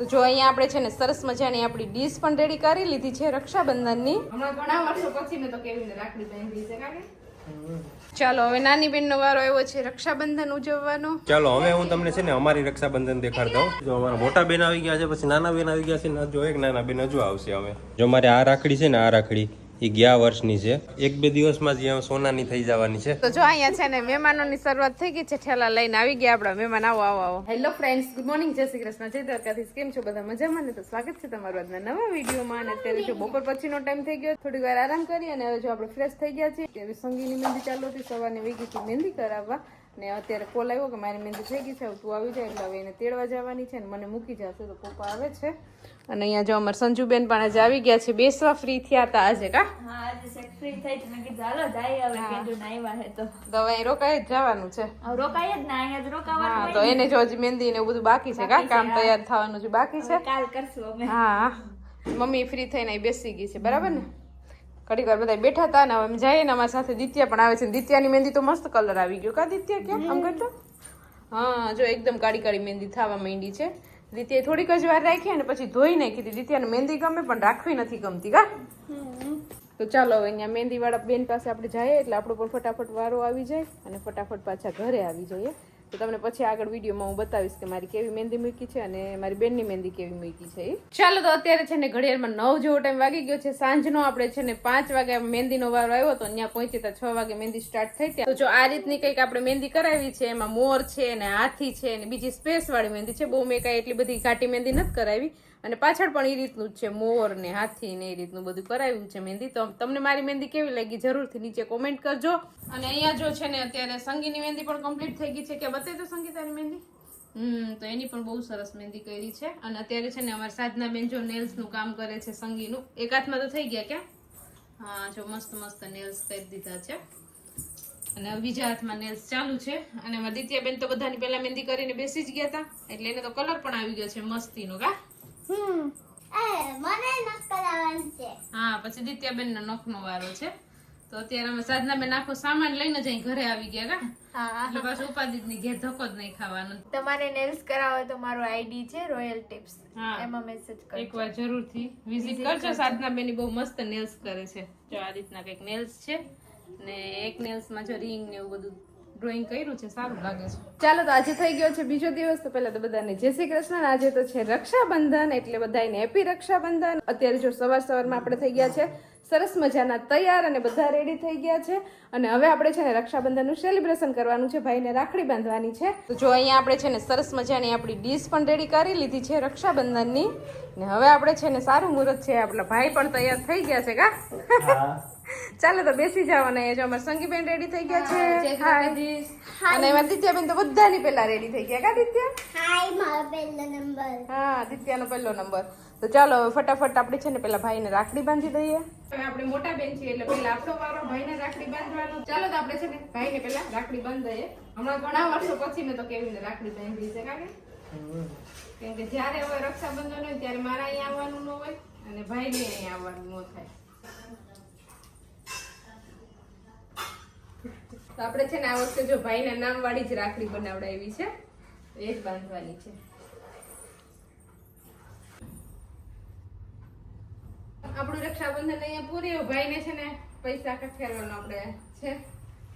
તો જો અહીંયા આપણે છે ને સરસ મજાની આપણી ડીશ પણ રેડી કરી લીધી છે રક્ષાબંધનની. હમણાં ઘણા વર્ષો પછી મેં તો કેવીને રાખડી બાંધી છે ચાલો હવે નાની બેનનો વારો આવ્યો છે રક્ષાબંધન ઉજવવાનો. ચાલો હવે હું તમને છે ને અમારી રક્ષાબંધન દેખાડ હું જો અમારા મોટા બેન આવી ગયા છે પછી નાના બેન આવી ગયા છે ને જો એક નાના બેન હજુ આવશે હવે. જો મારે આ રાખડી છે ને આ રાખડી. એ ગયા વર્ષની છે. એક બે દિવસમાં જ સોનાની થઈ જવાની છે. તો જો અહીંયા છે ને મહેમાનોની શરૂઆત થઈ ગઈ છે, ઠેલા લઈને આવી ગયા આપણા મહેમાન. આવો આવો આવો. હેલો ફ્રેન્ડ્સ ગુડ મોર્નિંગ જય શ્રી કૃષ્ણ. જય દ્વારકાથી કેમ છો બધા? મજામાં ને? તો સ્વાગત છે તમારું આજના નવા વિડીયોમાં. અને અત્યારે જો બપોર પછીનો ટાઈમ થઈ ગયો. થોડી વાર આરામ કરી અને હવે જો આપણે ફ્રેશ થઈ ગયા છીએ ત્યારે સંગીની મહેંદી ચાલુ હતી, સવારની વેગી મહેંદી કરાવવા. ને અત્યારે કોલ આવ્યો કે મારી મહેંદી થઈ ગઈ છે તું આવી જાય એટલે હવે એને તેડવા જવાની છે ને મને મૂકી જશે તો પપ્પા આવે છે. અને અહીંયા જો અમારે સંજુબેન પણ આજે આવી ગયા છે બેસવા ફ્રી થયા હતા આજે કા? અહીં રોકાઈ જ જવાનું છે. રોકાય તો એને જો હજી મહેંદી ને બધું બાકી છે કા? કામ તૈયાર થવાનું છે બાકી છે. કાલ કરશું અમે. હા. મમ્મી ફ્રી થઈને બેસી ગઈ છે બરાબર ને? ઘડીક વાર બધા બેઠા હતા ને અમે જઈએ ને અમારી સાથે દિત્યા પણ આવે છે દિત્યાની મહેંદી તો મસ્ત કલર આવી ગયો. કા દિત્યા કેમ આમ કરતો? હા જો એકદમ કાળી કાળી મહેંદી થવા માંડી છે. દિત્યાએ થોડીક જ વાર રાખી અને પછી ધોઈ નાખી હતી દિત્યાને મહેંદી ગમે પણ રાખવી નથી ગમતી કા? તો ચાલો હવે અહીંયા મહેંદી વાળા બેન પાસે આપણે જઈએ એટલે આપણો પણ ફટાફટ વારો આવી જાય અને ફટાફટ પાછા ઘરે આવી જઈએ. તો તમને પછી આગળ વિડીયોમાં હું બતાવીશ કે મારી કેવી મહેંદી મૂકી છે અને મારી બેનની મહેંદી કેવી મૂકી છે ચાલો તો અત્યારે છે ને ઘડિયાળમાં નવ જેવો ટાઈમ વાગી ગયો છે. સાંજનો આપણે છે ને પાંચ વાગે મહેંદીનો વારો આવ્યો તો ત્યાં પહોંચી તો છ વાગે મહેંદી સ્ટાર્ટ થઈ ત્યાં. તો જો આ રીતની કંઈક આપણે મહેંદી કરાવી છે, એમાં મોર છે, ને હાથી છે, ને બીજી સ્પેસ વાળી મહેંદી છે. બહુ મેં કાંઈ એટલી બધી ઘાટી મહેંદી નથી કરાવી. અને પાછળ પણ એ રીતનું જ છે મોર ને હાથી ને એ રીતનું બધું કરાવ્યું છે મહેંદી. તો તમને મારી મહેંદી કેવી લાગી જરૂરથી નીચે કોમેન્ટ કરજો. અને અહીંયા જો છે ને અત્યારે સંગીની મહેંદી પણ કમ્પ્લીટ થઈ ગઈ છે. કે બતાવી તો સંગીતાની મહેંદી? હમ તો એની પણ બહુ સરસ મહેંદી કરી છે. અને અત્યારે છે ને અમારા સાધના બેન જો નેલ્સનું નું કામ કરે છે સંગીનું. એક હાથમાં તો થઈ ગયા ક્યાં? હા જો મસ્ત મસ્ત નેલ્સ કરી દીધા છે. અને બીજા હાથમાં નેલ્સ ચાલુ છે. અને અમારા દિત્યાબેન તો બધાની પહેલા મહેંદી કરીને બેસી જ ગયા હતા. એટલે એને તો કલર પણ આવી ગયો છે મસ્તીનો કા? હા પછી દિત્યાબેન નો નખનો વારો છે. તો અત્યારે અમે સાધનાબેન આખો સામાન લઈને ઘરે આવી ગયા હા એટલે પાછું ઉપાધિ ની ઘેર ધક્કો જ નહીં ખાવાનો. તમારે નેલ્સ કરાવો તો મારો આઈડી છે રોયલ ટિપ્સ એમાં મેસેજ કરો એકવાર જરૂરથી વિઝિટ કરજો. સાધના બેની બહુ મસ્ત નેલ્સ કરે છે. જો આ રીતના કંઈક નેલ્સ છે ને એક નેલ્સમાં જો રિંગ ને એવું બધું ડ્રોઈંગ કર્યું છે સારું લાગે છે. ચાલો તો આજે થઈ ગયો છે બીજો દિવસ તો પહેલા તો બધાને જય શ્રી કૃષ્ણ આજે તો છે રક્ષાબંધન એટલે બધાને હેપી રક્ષાબંધન. અત્યારે જો સવાર સવારમાં આપણે થઈ ગયા છે સરસ મજાના તૈયાર અને બધા રેડી થઈ ગયા છે. અને હવે આપણે છે ને રક્ષાબંધનનું સેલિબ્રેશન કરવાનું છે ભાઈને રાખડી બાંધવાની છે. તો જો અહીંયા આપણે છે ને સરસ મજાની આપણી ડીશ પણ રેડી કરી લીધી છે રક્ષાબંધનની. ને હવે આપણે છે ને સારું મુહૂર્ત છે આપણા ભાઈ પણ તૈયાર થઈ ગયા છે કા? ચાલો તો બેસી જાવ અને જો અમારા સંગીબેન રેડી થઈ ગયા છે. હાય. અને એમાં દિત્યાબેન તો બધાની પહેલા રેડી થઈ ગયા. કા દિત્યા? હાય મારો પહેલો નંબર હા દિત્યાનો પહેલો નંબર તો ચાલો હવે ફટાફટ આપણે છે ને પેલા ભાઈને રાખડી બાંધી દઈએ. હવે આપણે મોટા બેન છીએ એટલે પેલા આપણો વારો ભાઈને રાખડી બાંધવાનો. ચાલો તો આપણે છે ને ભાઈને પેલા રાખડી બાંધી દઈએ હમણાં ઘણા વર્ષો પછી મેં તો કેવીને રાખડી બાંધી છે કાકે કેમ કે જ્યારે હવે રક્ષાબંધન હોય ત્યારે મારા અહીંયા આવવાનું ન હોય અને ભાઈને અહીંયા આવવાનું ન થાય. તો આપણે છે ને આ વખતે જો ભાઈના નામ વાળી જ રાખડી બનાવડાવી છે. એ જ બાંધવાની છે. આપણું રક્ષાબંધન અહીંયા પૂરી ભાઈને છે ને પૈસા કઠેરવાનો આપણે છે.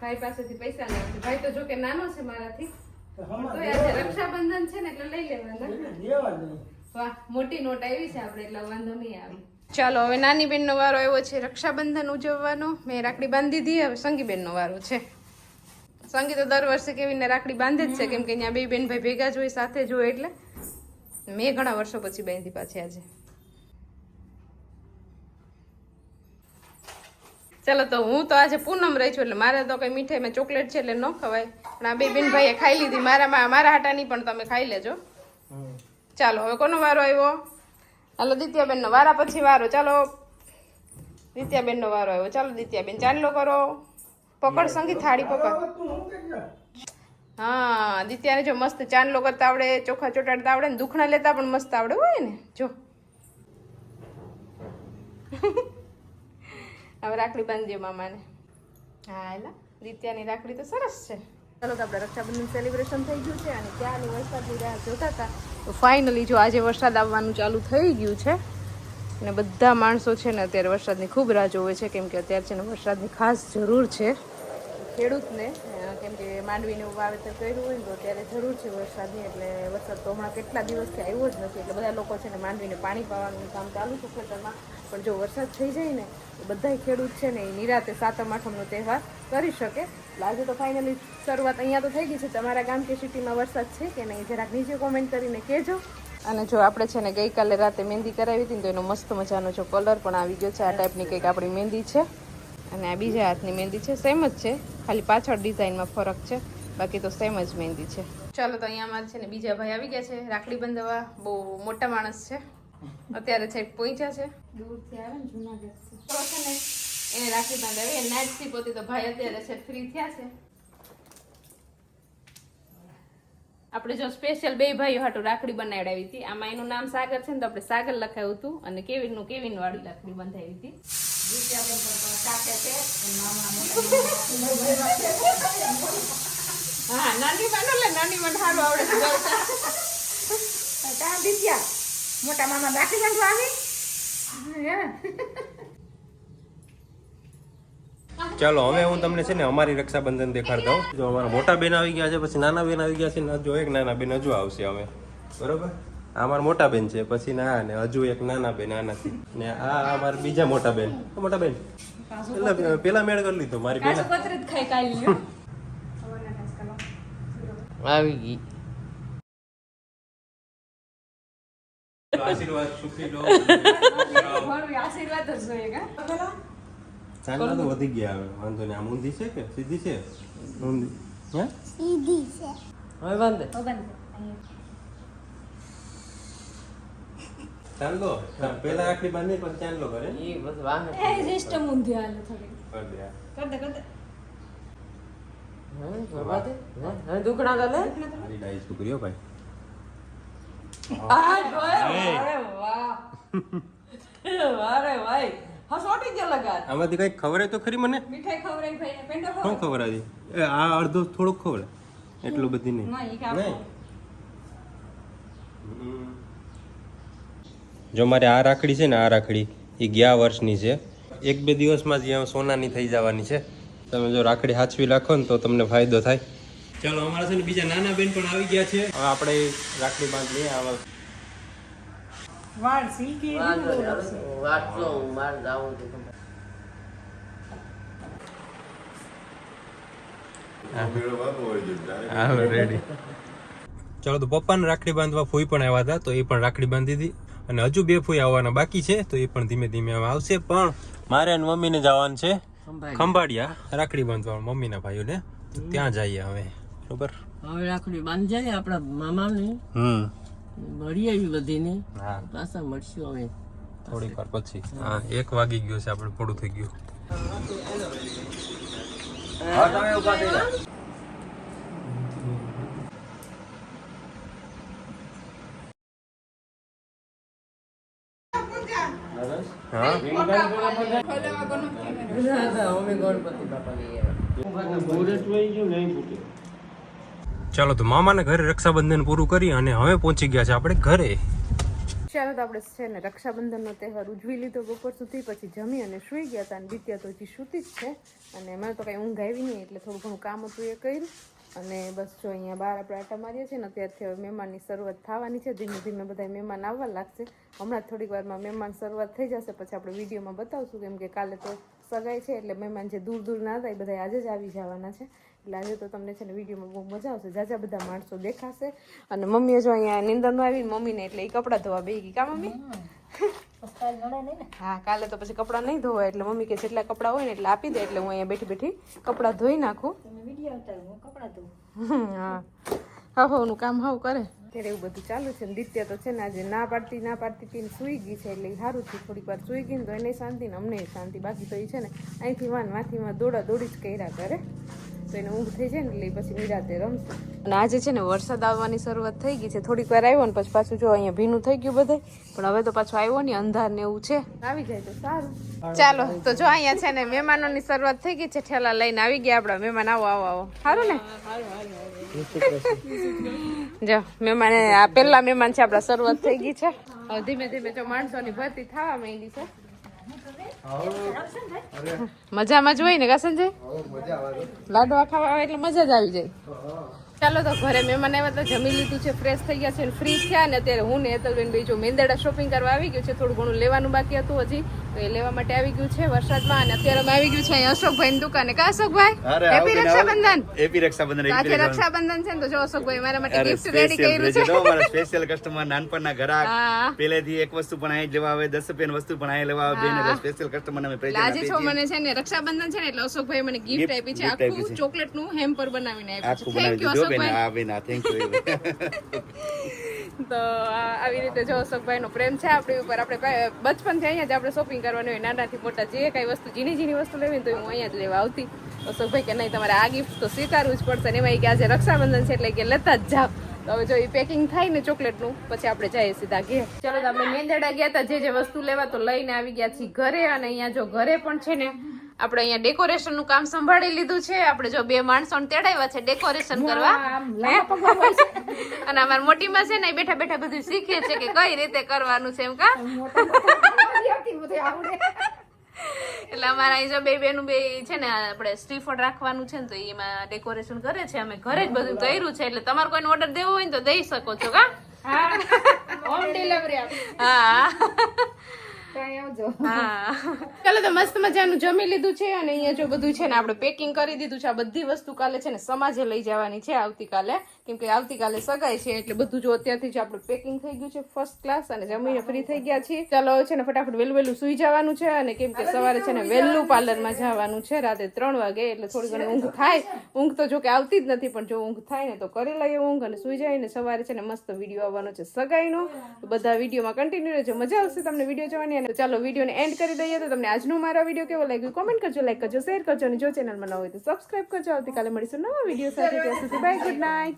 ભાઈ પાસેથી પૈસા લેવા ભાઈ તો જો કે નાનો છે મારાથી. તો આજે રક્ષાબંધન છે ને એટલે લઈ લેવાના. વાહ મોટી નોટ આવી છે આપણે એટલે વાંધો નહીં આવે. ચાલો હવે નાની બેનનો વારો આવ્યો છે રક્ષાબંધન ઉજવવાનો. મેં રાખડી બાંધી દીધી હવે સંગી બેનનો વારો છે. સંગી તો દર વર્ષે કેવીને રાખડી બાંધે જ છે, કેમ કે અહીંયા બે બેન ભાઈ ભેગા જ હોય, સાથે જ એટલે મેં ઘણા વર્ષો પછી બાંધી પાછી આજે. ચાલો, તો હું તો આજે પૂનમ રહી છું એટલે મારે તો કઈ મીઠાઈમાં ચોકલેટ છે એટલે ન ખવાય. પણ આ બે બેન ભાઈએ ખાઈ લીધી. મારા મારા હાટાની પણ તમે ખાઈ લેજો. ચાલો, હવે કોનો વારો આવ્યો? હાલો દિત્યાબેન નો વારા પછી વારો. ચાલો દિત્યાબેન નો વારો આવ્યો. ચાલો, દિત્યાબેન ચાલો કરો. પકડ સંગી થાળી પકડ. હા દિત્યાને જો મસ્ત ચાંદલો કરતા આવડે ચોખા ચોટાડતા આવડે ને દુખણા લેતા પણ મસ્ત આવડે હોય ને જો. હવે રાખડી બાંધજો મામાને. હા એલા દિત્યાની રાખડી તો સરસ છે. ચાલો તો આપણે રક્ષાબંધન સેલિબ્રેશન થઈ ગયું છે અને ત્યાંની વરસાદની રાહ જોતા હતા. તો ફાઇનલી જો આજે વરસાદ આવવાનું ચાલુ થઈ ગયું છે અને બધા માણસો છે ને અત્યારે વરસાદની ખૂબ રાહ જોવે છે, કેમ કે અત્યારે છે ને વરસાદની ખાસ જરૂર છે. ખેડૂતને કેમ કે માંડવીનું વાવેતર કર્યું હોય ને તો અત્યારે જરૂર છે વરસાદની, એટલે વરસાદ તો હમણાં કેટલા દિવસથી આવ્યો જ નથી, એટલે બધા લોકો છે ને માંડવીને પાણી પાવાનું કામ ચાલુ છે ખેતરમાં. પણ જો વરસાદ થઈ જાય ને, તો બધાય ખેડૂત છે ને એ નિરાતે સાતમ આઠમનો તહેવાર કરી શકે. આજે તો ફાઇનલી શરૂઆત અહીંયા તો થઈ ગઈ છે. તમારા ગામ કે સિટીમાં વરસાદ છે કે નહીં, જરાક નીચે કોમેન્ટ કરીને કહેજો. અને જો આપણે છે ને ગઈકાલે રાતે મહેંદી કરાવી હતી તો એનો મસ્ત મજાનો જો કલર પણ આવી ગયો છે. આ ટાઈપની કંઈક આપણી મહેંદી છે. અને આ બીજા હાથની મહેંદી છે. સેમ જ છે. ખાલી પાછળ ડિઝાઇનમાં ફરક છે. બાકી તો સેમ જ મહેંદી છે. ચાલો તો અહીંયા અમારે છે ને બીજા ભાઈ આવી ગયા છે. રાખડી બંધવા બહુ મોટા માણસ છે. અત્યારે છે પહોંચ્યા છે. દૂરથી આવે ને જુનાગઢ છે ને એને રાખડી બાંધાવી. નાઇટથી પોતે તો ભાઈ અત્યારે છે ફ્રી થયા છે. આપણે જો સ્પેશિયલ બે ભાઈઓ હાટું રાખડી બનાવડાવી હતી. આમાં એનું નામ સાગર છે ને તો આપણે સાગર લખાયું હતું અને કેવિનનું કેવિન વાળી રાખડી બંધાવી હતી. હા નાની માં લે નાની માં સારું આવડે મોટા મામા રાખી બાંધવા આવી? ચાલો હવે હું તમને છે ને અમારી રક્ષાબંધન દેખાડતા દઉં. જો અમારા મોટા બેન આવી ગયા છે પછી નાના બેન આવી ગયા છે ને હજુ એક નાના બેન હજુ આવશે અમે બરોબર? આ અમારા મોટા બેન છે પછી ના ને હજુ એક નાના બેન આનાથી ને આ અમારા બીજા મોટા બેન. મોટા બેન. પેલા પેલા મેળ કરી લીધો મારી લ્યો. આવી ગઈ. આશીર્વાદ સુખી રહો આશીર્વાદ જ જોઈએ કા? ચાંદલા તો વધી ગયા હવે વાંધો નહીં આમ ઊંધી છે કે સીધી છે ઊંધી હે સીધી છે હવે બંધ ચાંદલો પેલા આખી બાંધી પણ ચાંદલો કરે એ બસ વાહન એ સિસ્ટમ ઊંધી હાલે થોડી કર દે કર દે કર દે છોકરીઓ ભાઈ આ અરે વાહ અરે ભાઈ હા સોટી ગયો લગાડ આમાંથી કઈ ખબર તો ખરી મને? મીઠાઈ ખબર ભાઈને. પેંડો શું ખબર એ આ અડધો થોડુંક ખબર એટલું બધી નહીં. જો મારે આ રાખડી છે ને આ રાખડી એ ગયા વર્ષની છે. એક બે દિવસમાં જ સોનાની થઈ જવાની છે. તમે જો રાખડી હાચવી રાખો ને તો તમને ફાયદો થાય. ચાલો અમારા છે ને બીજા નાના બેન પણ આવી ગયા છે. હવે આપણે રાખડી બાંધ લઈએ આવા વાળ સિલ્કી હું માર જાઉં છું ચાલો તો પપ્પાને રાખડી બાંધવા ફૂઈ પણ આવ્યા હતા તો એ પણ રાખડી બાંધી હતી અને હજુ બે ફૂઈ આવવાના બાકી છે તો એ પણ ધીમે ધીમે આવશે. પણ મારે અને મમ્મીને જવાનું છે ખંભાળિયા. રાખડી બાંધવા મમ્મીના ભાઈઓને. ત્યાં જઈએ હવે બરોબર? હવે રાખડી બાંધી જાય આપણા મામાની. હમ. મળી આવી બધીને હા. પાછા મળશું હવે. થોડીક વાર પછી. હા. એક વાગી ગયો છે આપણે મોડું થઈ ગયું. હા અમે ગણપતિ બાપાની ચાલો તો મામાને ઘરે રક્ષાબંધન પૂરું કરી અને હવે પહોંચી ગયા છે આપણે ઘરે. ચાલો તો આપણે છે ને રક્ષાબંધનનો તહેવાર ઉજવી લીધો બપોર સુધી, પછી જમી અને સૂઈ ગયા હતા અને બીત્યા તો હજી સૂતી જ છે. અને મને તો કાંઈ ઊંઘ આવી નહીં, એટલે થોડું ઘણું કામ હતું એ કર્યું. અને બસ જો અહીંયા બહાર આપણે આટા મારીએ છીએ ને અત્યારથી હવે મહેમાનની શરૂઆત થવાની છે. ધીમે ધીમે બધા મહેમાન આવવા લાગશે. હમણાં થોડીક વારમાં મહેમાન શરૂઆત થઈ જશે, પછી આપણે વિડીયોમાં બતાવશું. કેમ કે કાલે તો સગાઈ છે, એટલે મહેમાન જે દૂર દૂર ના થાય બધા આજે જ આવી જવાના છે. એટલે આજે તો તમને છે ને વિડીયોમાં બહુ મજા આવશે. જાજા બધા માણસો દેખાશે. અને મમ્મીએ જો અહીંયા નિંદરનો આવી મમ્મીને એટલે એ કપડાં ધોવા બે ગઈ કા મમ્મી? હા કાલે તો પછી કપડાં નહીં ધોવાય. એટલે મમ્મી કે જેટલા કપડાં હોય ને એટલે આપી દે. એટલે હું અહીંયા બેઠી બેઠી કપડાં ધોઈ નાખું. હા હા. હોનું કામ હાવ કરે. ત્યારે એવું બધું ચાલુ છે ને. દિત્ય તો છે ને આજે ના પાડતી ના પાડતી પીને સૂઈ ગઈ છે. એટલે સારું થયું. થોડીક વાર સૂઈ ગઈ ને તો એને શાંતિ ને અમને શાંતિ. બાકી તો એ છે ને અહીંથી વાન માથીમાં દોડા દોડી જ કર્યા કરે. તો એને ઊંઘ થઈ જાય ને એટલે પછી નિરાતે રમશે. અને આજે છે ને વરસાદ આવવાની શરૂઆત થઈ ગઈ છે. થોડીક વાર આવ્યો ને પછી પાછું જો અહીંયા ભીનું થઈ ગયું બધે. પણ હવે તો પાછું આવ્યો ને અંધાર ને એવું છે. આવી જાય તો સારું. ચાલો તો જો અહીંયા છે ને મહેમાનોની શરૂઆત થઈ ગઈ છે. ઠેલા લઈને આવી ગયા આપણા મહેમાન. આવો આવો આવો. સારું ને? જો મહેમાન આ પહેલા મહેમાન છે આપણા શરૂઆત થઈ ગઈ છે. ધીમે ધીમે જો માણસોની ભરતી થવા માંડી છે. મજામાં જ હોય ને કા સંજય લાડવા ખાવા આવે એટલે મજા જ આવી જાય. ચાલો તો ઘરે મહેમાન આવ્યા તો જમી લીધું છે ફ્રેશ થઈ ગયા છે ફ્રી થયા ને અત્યારે હું ને હેતલબેન ભાઈ જો મેંદડા શોપિંગ કરવા આવી ગયું છે, થોડું ઘણું લેવાનું બાકી હતું હજી. તો એ લેવા માટે આવી ગયું છે વરસાદમાં અને અત્યારે અમે આવી ગયું છે અહીં અશોકભાઈ દુકાને. કા અશોકભાઈ? હેપી રક્ષાબંધન? એપી રક્ષાબંધન આજે રક્ષાબંધન. છે ને તો જો અશોકભાઈ મારા માટે ગિફ્ટ રેડી કર્યું છે. જો મારા સ્પેશિયલ કસ્ટમર નાનપણના ગ્રાહક પહેલેથી એક વસ્તુ પણ અહીં લેવા આવે દસ રૂપિયાની વસ્તુ પણ અહીં લેવા આવે બેન સ્પેશિયલ કસ્ટમર અમે પ્રેઝન્ટ આજે છો. મને છે ને રક્ષાબંધન છે ને એટલે અશોકભાઈ મને ગિફ્ટ આપી છે. આખું છે. ચોકલેટનું હેમ્પર બનાવીને આપ્યું છે. થેન્ક યુ અશોકભાઈ. આ બેન થેન્ક યુ તો આવી રીતે જો અશોકભાઈ નો પ્રેમ છે આપણી ઉપર. આપણે બચપનથી અહીંયા જ આપણે શોપિંગ કરવાની હોય, નાનાથી મોટા જે કઈ વસ્તુ, ઝીણી ઝીણી વસ્તુ લેવી તો હું અહીંયા જ લેવા આવતી. અશોકભાઈ કે નહીં, તમારે આ ગિફ્ટ તો સ્વીકારવું જ પડશે ને એમાં એ કે આજે રક્ષાબંધન છે એટલે કે લેતા જ જાવ તો હવે જો એ પેકિંગ થાય ને ચોકલેટનું, પછી આપણે જઈએ સીધા ઘેર. ચલો તો આપણે મેંદડા ગયા હતા, જે જે વસ્તુ લેવા તો લઈને આવી ગયા છીએ ઘરે અને અહીંયા જો ઘરે પણ છે ને આપણે અહીંયા ડેકોરેશનનું કામ સંભાળી લીધું છે. આપણે જો બે માણસો તેડાવ્યા છે ડેકોરેશન કરવા. અને અમારા મોટી માં છે ને બેઠા બેઠા બધું શીખે છે કે કઈ રીતે કરવાનું છે એમ કા? એટલે અમારા અહીં જો બે બેનું બે છે ને આપણે સ્ટીફળ રાખવાનું છે ને તો એમાં ડેકોરેશન કરે છે. અમે ઘરે જ બધું કર્યું છે એટલે તમારે કોઈને ઓર્ડર દેવો હોય ને તો દઈ શકો છો કા? હોમ ડિલિવરી હા. ચાલો તો મસ્ત મજાનું જમી લીધું છે અને અહીંયા જો બધું છે ને આપણે પેકિંગ કરી દીધું છે. આ બધી વસ્તુ કાલે છે ને સમાજે લઈ જવાની છે આવતીકાલે. કેમ કે આવતીકાલે સગાઈ છે એટલે બધું જો અત્યારથી જ આપણું પેકિંગ થઈ ગયું છે ફર્સ્ટ ક્લાસ અને જમીને ફ્રી થઈ ગયા છીએ. ચાલો છે ને ફટાફટ વહેલું વહેલું સુઈ જવાનું છે અને કેમ કે સવારે છે ને વહેલું પાર્લરમાં જવાનું છે. રાતે ત્રણ વાગે એટલે થોડી ઘણી ઊંઘ થાય. ઊંઘ તો જો કે આવતી જ નથી પણ જો ઊંઘ થાય ને તો કરી લઈએ ઊંઘ અને સુઈ જાય ને સવારે છે ને મસ્ત વીડિયો આવવાનો છે સગાઈનો. બધા વિડીયોમાં કન્ટિન્યુ રહેજો. મજા આવશે તમને વીડિયો જોવાની અને ચાલો વિડીયોને એન્ડ કરી દઈએ તો તમને આજનો મારો વીડિયો કેવો લાગ્યો? કોમેન્ટ કરજો લાઈક કરજો શેર કરજો અને જો ચેનલમાં ન હોય તો સબસ્ક્રાઇબ કરજો. આવતીકાલે મળીશું નવા વીડિયો સાથે. ત્યાં સુધી બાય ગુડ નાઇટ